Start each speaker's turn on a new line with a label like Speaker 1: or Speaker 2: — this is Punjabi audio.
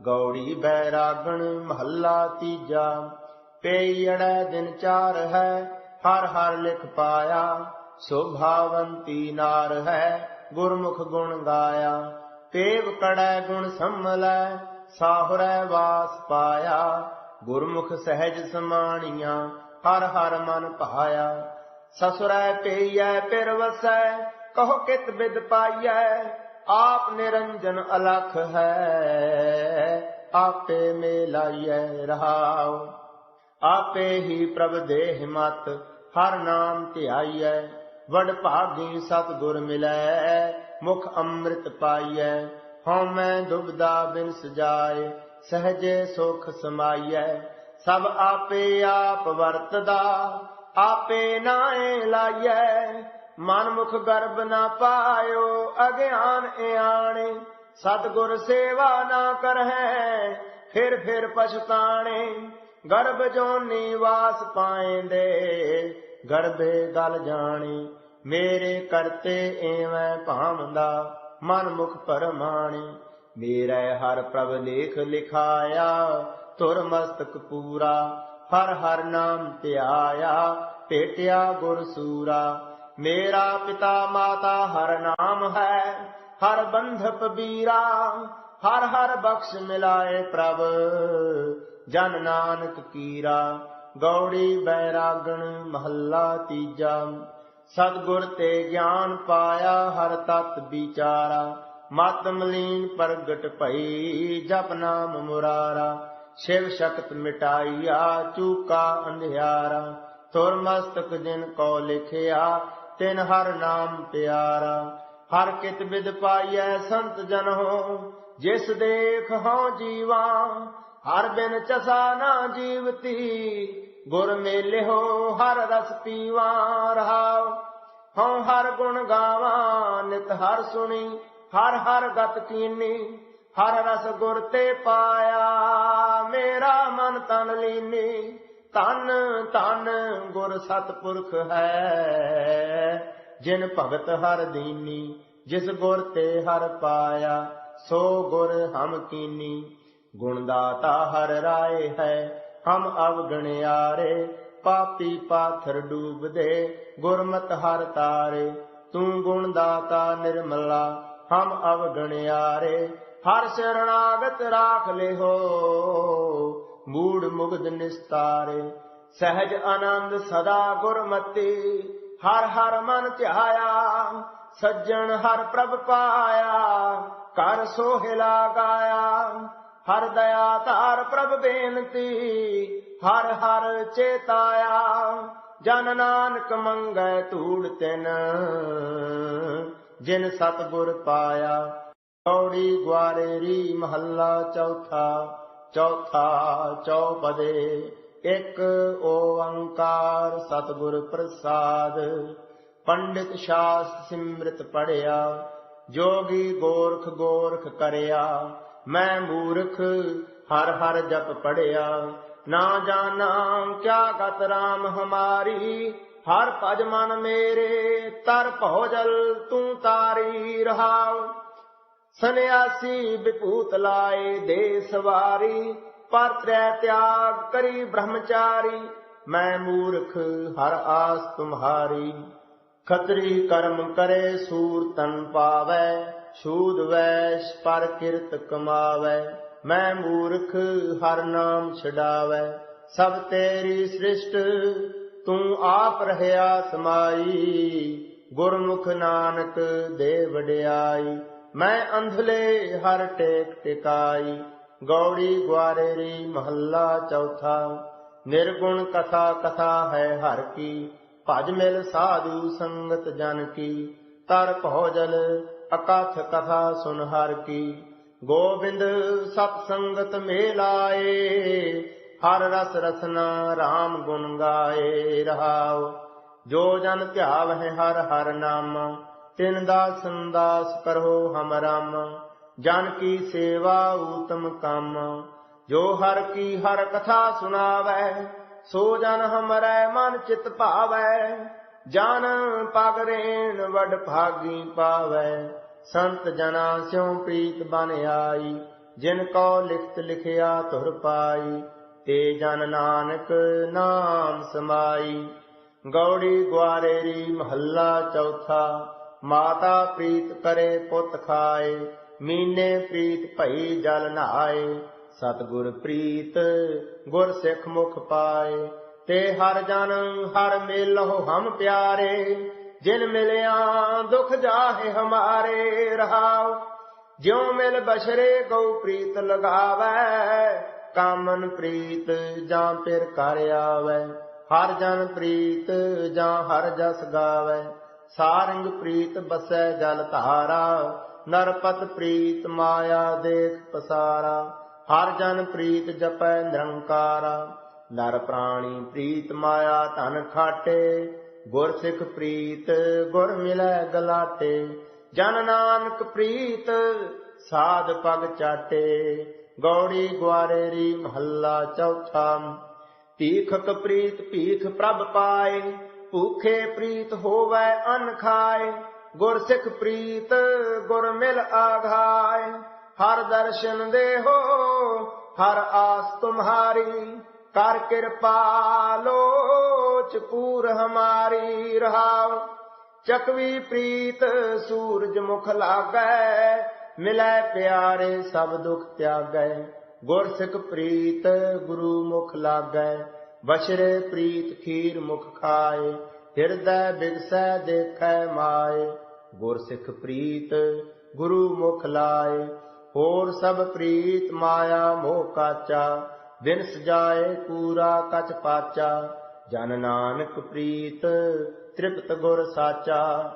Speaker 1: ਗੌੜੀ ਬੈਰਾਗਣ ਮਹੱਲਾ ਤੀਜਾ ਪੇਈੜੈ ਦਿਨ ਚਾਰ ਹੈ, ਹਰ ਹਰ ਲਿਖ ਪਾਇਆ, ਸੁਭਾਵੰਤੀ ਨਾਰ ਹੈ, ਗੁਰਮੁਖ ਗੁਣ ਗਾਇਆ ਪੇਵ ਕੜੈ ਗੁਣ ਸੰਮਲੈ ਸਾਹੁਰੈ ਵਾਸ ਪਾਇਆ, ਗੁਰਮੁਖ ਸਹਿਜ ਸਮਾਣੀਆਂ, ਹਰ ਹਰ ਮਨ ਭਾਇਆ, ਸਸੁਰੈ ਪੇਈਐ ਪਿਰ ਵਸੈ, ਕਹੋ ਕਿਤ ਬਿਦ ਪਾਈਐ ਆਪ ਨਿਰੰਜਨ ਅਲਖ ਹੈ, ਆਪੇ ਮੇਲਾਈਐ ਰਹਾਉ। ਆਪੇ ਹੀ ਪ੍ਰਭ ਦੇ ਮਤ, ਹਰ ਨਾਮ ਧਿਆਈਐ। ਵਡ ਭਾਗੀ ਸਤ ਗੁਰ ਮਿਲੈ, ਮੁਖ ਅੰਮ੍ਰਿਤ ਪਾਈਐ। ਹਉ ਮੈਂ ਦੁਬਦਾ ਬਿਨ ਸਜਾਏ ਸਹਜੇ ਸੁਖ ਸਮਾਈਐ। ਸਭ ਆਪੇ ਆਪ ਵਰਤਦਾ, ਆਪੇ ਨਾਏ ਲਾਈਐ। ਮਨ ਮੁਖ ਗਰਬ ਨਾ ਪਾਇਓ, ਅਗਿਆਨ ਇਆਣੇ ਸਤਗੁਰ ਸੇਵਾ ਨਾ ਕਰਹਿ, ਫਿਰ ਫਿਰ ਪਛਤਾਣੇ। ਗਰਭ ਜੋਨੀ ਵਾਸ ਪਾਏਂਦੇ, ਗਰਭੇ ਗਲ ਜਾਣੀ। ਮੇਰੇ ਕਰਤੇ ਐਵੇਂ ਭਾਵੰਦਾ ਮਨ ਮੁਖ ਪਰਮਾਣੇ। ਮੇਰਾ ਹਰ ਪ੍ਰਭ ਲੇਖ ਲਿਖਾਇਆ ਤੁਰ ਮਸਤਕ ਪੂਰਾ, ਹਰ ਹਰ ਨਾਮ ਧਿਆਇਆ, ਭੇਟਿਆ ਗੁਰ ਸੂਰਾ ਮੇਰਾ ਪਿਤਾ ਮਾਤਾ ਹਰ ਨਾਮ ਹੈ, ਹਰ ਬੰਧਪ ਪਬੀਰਾ ਹਰ ਹਰ ਬਖਸ਼ ਮਿਲਾਏ ਪ੍ਰਭ। ਜਨ ਨਾਨਕ ਕੀਰਾ, ਗੌੜੀ ਬੈਰਾਗਣ ਮਹੱਲਾ ਤੀਜਾ। ਸਤਗੁਰ ਤੇ ਗਿਆਨ ਪਾਇਆ ਹਰ ਤਤ ਵਿਚਾਰਾ। ਮਤ ਮਲੀਨ ਪ੍ਰਗਟ ਭਈ ਜਪ ਨਾਮ ਮੁਰਾਰਾ। ਸ਼ਿਵ ਸ਼ਕਤ ਮਿਟਾਈਆ ਚੂਕਾ ਅੰਧਿਆਰਾ। ਤੁਰ ਮਸਤਕ ਜਿਨ ਕੋ ਲਿਖਿਆ ਤਿਨ ਹਰ ਨਾਮ ਪਿਆਰਾ, ਹਰ ਕਿਤ ਬਿਦ ਪਾਈਐ ਸੰਤ ਜਨ ਹੋ ਜਿਸ ਦੇਖ ਹਉ ਜੀਵਾ, ਹਰ ਬਿਨ ਚਸਾ ਨਾ ਜੀਵਤੀ, ਗੁਰ ਮੇਲੇ ਹੋ ਹਰ ਰਸ ਪੀਵਾ, ਰਹਾਉ, ਹਉ ਹਰ ਗੁਣ ਗਾਵਾਂ, ਨਿਤ ਹਰ ਸੁਣੀ, ਹਰ ਹਰ ਗਤ ਕੀਨੀ, ਹਰ ਰਸ ਗੁਰ ਤੇ ਪਾਇਆ, ਮੇਰਾ ਮਨ ਤਨ ਲੀਨੀ ਤਨ ਤਨ ਗੁਰ ਸਤਪੁਰਖ ਹੈ। ਜਿਨ ਭਗਤ ਹਰ ਦੀਨੀ, ਜਿਸ ਗੁਰ ਤੇ ਹਰ ਪਾਇਆ, ਸੋ ਗੁਰ ਹਮ ਕੀਨੀ। ਗੁਣ ਦਾਤਾ ਹਰ ਰਾਏ ਹੈ, ਹਮ ਅਵਗਣਿਆਰੇ, ਪਾਪੀ ਪਾਥਰ ਡੂਬਦੇ, ਗੁਰਮਤ ਹਰ ਤਾਰੇ। ਤੂੰ ਗੁਣ ਦਾਤਾ ਨਿਰਮਲਾ, ਹਮ ਅਵਗਣਿਆਰੇ। ਹਰ ਸ਼ਰਣਾਗਤ ਰਾਖ ਲਿਹੋ ਮੂੜ ਮੁਗਧ ਨਿਸਤਾਰੇ, ਸਹਿਜ ਆਨੰਦ ਸਦਾ ਗੁਰਮਤੀ, ਹਰ ਹਰ ਮਨ ਧਿਆਇਆ, ਸੱਜਣ ਹਰ ਪ੍ਰਭ ਪਾਇਆ, ਕਰ ਸੋਹਿਲਾ ਗਾਇਆ ਹਰ ਦਇਆ ਧਾਰ ਪ੍ਰਭ ਬੇਨਤੀ, ਹਰ ਹਰ ਚੇਤਾਇਆ, ਜਨ ਨਾਨਕ ਮੰਗੈ ਧੂੜ ਤਿਨ, ਜਿਨ ਸਤਗੁਰ ਪਾਇਆ, ਕੌੜੀ ਗਵਾਰੇਰੀ ਮਹੱਲਾ ਚੌਥਾ ਚੌਥਾ ਚੌਪਦੇ, ਇੱਕ ਓੰਕਾਰ ਸਤਿਗੁਰ ਪ੍ਰਸਾਦ। ਪੰਡਿਤ ਸ਼ਾਸ ਸਿਮਰਤ ਪੜਿਆ ਜੋਗੀ ਗੋਰਖ ਗੋਰਖ ਕਰਿਆ। ਮੈਂ ਮੂਰਖ, ਹਰ ਹਰ ਜਪ ਪੜਿਆ ਨਾ ਜਾਣਾ, ਕਿਆ ਗਤ ਰਾਮ ਹਮਾਰੀ? ਹਰ ਭਜ ਮਨ ਮੇਰੇ, ਤਰ ਭਉਜਲ ਤੂੰ ਤਾਰੀ ਰਹਾਉ। ਸੰਨਿਆਸੀ ਵਿਭੂਤ ਲਾਏ ਦੇ ਸਵਾਰੀ, ਪਰ ਤ੍ਰੈ ਤਿਆਗ ਕਰੀ ਬ੍ਰਹਮਚਾਰੀ। ਮੈਂ ਮੂਰਖ, ਹਰ ਆਸ ਤੁਮਹਾਰੀ। ਖਤਰੀ ਕਰਮ ਕਰੇ ਸੂਰ ਤਨ ਪਾਵੈ, ਛੂਦ ਵੈਸ਼ ਪਰ ਕਿਰਤ ਕਮਾਵੈ। ਮੈਂ ਮੂਰਖ, ਹਰ ਨਾਮ ਛਡਾਵੈ। ਸਭ ਤੇਰੀ ਸ੍ਰਿਸ਼ਟ, ਤੂੰ ਆਪ ਰਹਿਆ ਸਮਾਈ। ਗੁਰਮੁਖ ਨਾਨਕ ਦੇ ਵਡਿਆਈ। ਮੈਂ ਅੰਧਲੇ ਹਰ ਟੇਕ ਟਿਕਾਈ, ਗੌੜੀ ਗਵਾਰੇਰੀ ਮਹੱਲਾ ਚੌਥਾ। ਨਿਰਗੁਣ ਕਥਾ ਕਥਾ ਹੈ ਹਰ ਕੀ, ਭਜ ਮਿਲ ਸਾਧੂ ਸੰਗਤ ਜਨ ਕੀ। ਤਰ ਭੋਜਲ ਅਕਥ ਕਥਾ ਸੁਨ ਹਰ ਕੀ। ਗੋਬਿੰਦ ਸਤ ਸੰਗਤ ਮੇਲਾਏ, ਹਰ ਰਸ ਰਸਨਾ RAM ਗੁਣ ਗਾਏ ਰਹਾਉ ਜੋ ਜਨ ਧਿਆਵ ਹੈ ਹਰ ਹਰ ਨਾਮ ਤਿਨ ਦਾ ਦਾਸ ਕਰੋ ਹਮ ਰਾਮ, ਜਨ ਕੀ ਸੇਵਾ ਊਤਮ ਕੰਮ। ਜੋ ਹਰ ਕੀ ਹਰ ਕਥਾ ਸੁਣਾਵੈ, ਸੋ ਜਨ ਹਮਰੈ ਮਨ ਚਿਤ ਭਾਵੈ। ਜਨ ਪਗ ਰੇਣ ਵਡ ਭਾਗੀ ਪਾਵੈ। ਸੰਤ ਜਨਾ ਸਿਉ ਪ੍ਰੀਤ ਬਨ ਆਈ, ਜਿਨ ਕੋ ਲਿਖਤ ਲਿਖਿਆ ਤੁਰ ਪਾਈ। ਤੇ ਜਨ ਨਾਨਕ ਨਾਮ ਸਮਾਈ। ਗੌੜੀ ਗਵਾਰੇਰੀ ਮਹੱਲਾ ਚੌਥਾ ਮਾਤਾ ਪ੍ਰੀਤ ਕਰੇ ਪੁੱਤ ਖਾਏ, ਮੀਨੇ ਪ੍ਰੀਤ ਭਈ ਜਲ ਨਹਾਏ। ਸਤਿਗੁਰ ਪ੍ਰੀਤ, ਗੁਰ ਸਿੱਖ ਮੁਖ ਪਾਏ। ਤੇ ਹਰ ਜਨ ਹਰ ਮੇਲਹੁ ਹਮ ਪਿਆਰੇ, ਜਿਨ ਮਿਲਿਆ ਦੁਖ ਜਾਹੇ ਹਮਾਰੇ, ਰਹਾਉ। ਜਿਉ ਮਿਲ ਬਸ਼ਰੇ ਗਉ ਪ੍ਰੀਤ ਲਗਾਵੈ, ਕਾਮਨ ਪ੍ਰੀਤ ਜਾਂ ਫਿਰ ਕਰ ਆਵੈ। ਹਰ ਜਨ ਪ੍ਰੀਤ ਜਾਂ ਹਰ ਜਸ ਗਾਵੈ। ਸਾਰੰਗ ਪ੍ਰੀਤ ਬਸੈ ਜਲ ਧਾਰਾ, ਨਰਪਤ ਪ੍ਰੀਤ ਮਾਇਆ ਦੇਖ ਪਸਾਰਾ, ਹਰ ਜਨ ਪ੍ਰੀਤ ਜਪੈ ਨਿਰੰਕਾਰਾ। ਨਰ ਪ੍ਰਾਣੀ ਪ੍ਰੀਤ ਮਾਇਆ ਧਨ ਖਾਟੇ ਗੁਰ ਸਿੱਖ ਪ੍ਰੀਤ ਗੁਰ ਮਿਲੈ ਗਲਾਟੇ। ਜਨ ਨਾਨਕ ਪ੍ਰੀਤ ਸਾਧ ਪਗ ਚਾਟੇ। ਗੌੜੀ ਗਵਾਰੇਰੀ ਮਹੱਲਾ ਚੌਥਾ, ਭੀਖਕ ਪ੍ਰੀਤ ਭੀਖ ਪ੍ਰਭ ਪਾਏ। ਭੂਖੇ ਪ੍ਰੀਤ ਹੋਵੈ ਅਨ ਖਾਏ, ਗੁਰ ਸਿੱਖ ਪ੍ਰੀਤ ਗੁਰ ਮਿਲ ਆਘਾਏ। ਹਰ ਦਰਸ਼ਨ ਦੇ ਹੋ ਹਰ ਆਸ ਤੁਮਹਾਰੀ, ਕਰ ਕਿਰਪਾ ਲੋਚ ਪੂਰ ਹਮਾਰੀ ਰਹਾਉ। ਚਕਵੀ ਪ੍ਰੀਤ ਸੂਰਜ ਮੁਖ ਲਾਗੈ, ਮਿਲੈ ਪਿਆਰੇ ਸਭ ਦੁਖ ਤਿਆਗੈ। ਗੁਰ ਸਿੱਖ ਪ੍ਰੀਤ ਗੁਰੂ ਮੁਖ ਲਾਗੈ ਬਸ਼ਰੇ ਪ੍ਰੀਤ ਖੀਰ ਮੁਖ ਖਾਏ, ਹਿਰਦੈ ਬਿਗਸੈ ਦੇਖੈ ਮਾਏ। ਗੁਰ ਸਿੱਖ ਪ੍ਰੀਤ, ਗੁਰੂ ਮੁਖ ਲਾਏ, ਹੋਰ ਸਭ ਪ੍ਰੀਤ ਮਾਇਆ ਮੋਹ ਕਾਚਾ ਬਿਨ ਜਾਏ ਪੂਰਾ ਕਚ ਪਾਚਾ। ਜਨ ਨਾਨਕ ਪ੍ਰੀਤ, ਤ੍ਰਿਪਤ ਗੁਰ ਸਾਚਾ।